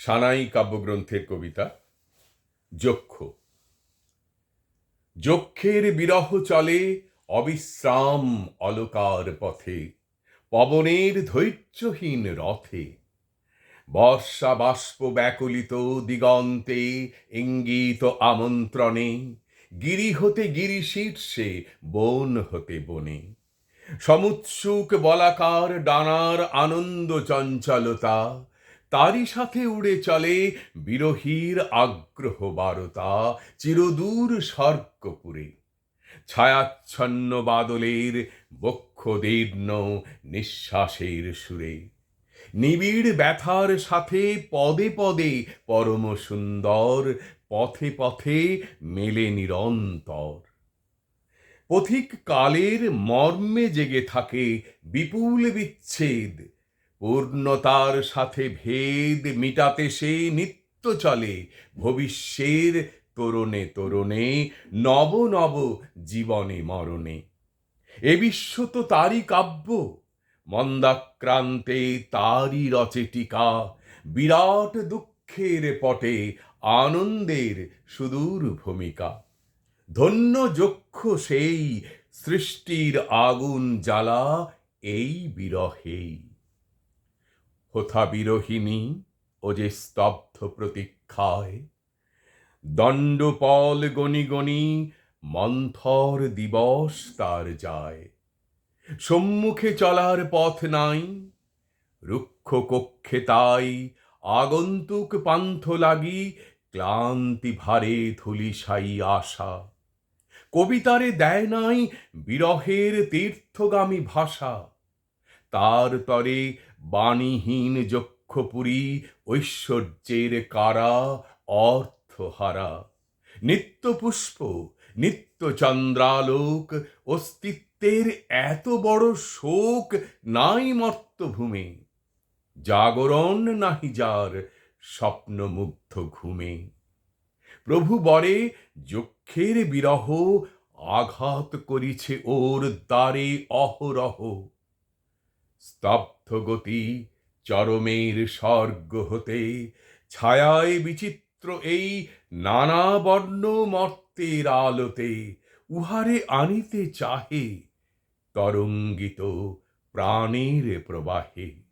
সানাই কাব্যগ্রন্থের কবিতা, যক্ষ। যক্ষের বিরহ চলে, অবিশ্রাম অলকার পথে, পবনের ধৈর্যহীন রথে। বর্ষা বাষ্প ব্যাকুলিত দিগন্তে, ইঙ্গিত আমন্ত্রণে, গিরি হতে গিরি শীর্ষে, বন হতে বনে। সমুৎসুক বলাকার ডানার আনন্দ চঞ্চলতা তারই সাথে উড়ে চলে বিরহীর আগ্রহ বারতা চিরদূর স্বর্গপুরে। ছায়াচ্ছন্ন বাদলের বক্ষদীর্ণ নিঃশ্বাসের সুরে। নিবিড় ব্যথার সাথে পদে পদে পরম সুন্দর পথে পথে মেলে নিরন্তর। পথিক কালের মর্মে জেগে থাকে বিপুল বিচ্ছেদ পূর্ণতার সাথে ভেদ মিটাতে সে নিত্য চলে। ভবিষ্যের তরুণে তরুণে, নব নব জীবনে মরণে। এ বিশ্ব তো তারই কাব্য। মন্দাক্রান্তে তারই রচেটিকা বিরাট দুঃখের পটে আনন্দের সুদূর ভূমিকা। ধন্য যক্ষ সেই সৃষ্টির আগুন জ্বালা এই বিরহেই। হোথা বিরহিণী ও যে স্তব্ধ প্রতীক্ষায়। দণ্ডপল গণি গণি মন্থর দিবস তার যায়। সম্মুখে চলার পথ নাই, রুক্ষ কক্ষে তাই আগন্তুক পান্থ লাগি ক্লান্তি ভারে ধুলিসাই আশা। কবিতারে দেয় নাই বিরহের তীর্থগামী ভাষা। তার তরে বাণীহীন যক্ষপুরী ঐশ্বর্যের কারা অর্থহারা। নিত্য পুষ্প নিত্য চন্দ্রালোক অস্তিত্বের এত বড় শোক নাই মর্তভূমে। জাগরণ নাহি যার স্বপ্নমুগ্ধ ঘুমে। প্রভু বরে যক্ষের বিরহ আঘাত করিছে ওর দ্বারে অহরহ। স্তব্ধ গতি চরমের স্বর্গ হতে, ছায়ায় বিচিত্র এই নানা বর্ণ মর্তের আলোতে উহারে আনিতে চাহে, তরঙ্গিত প্রাণীর প্রবাহে।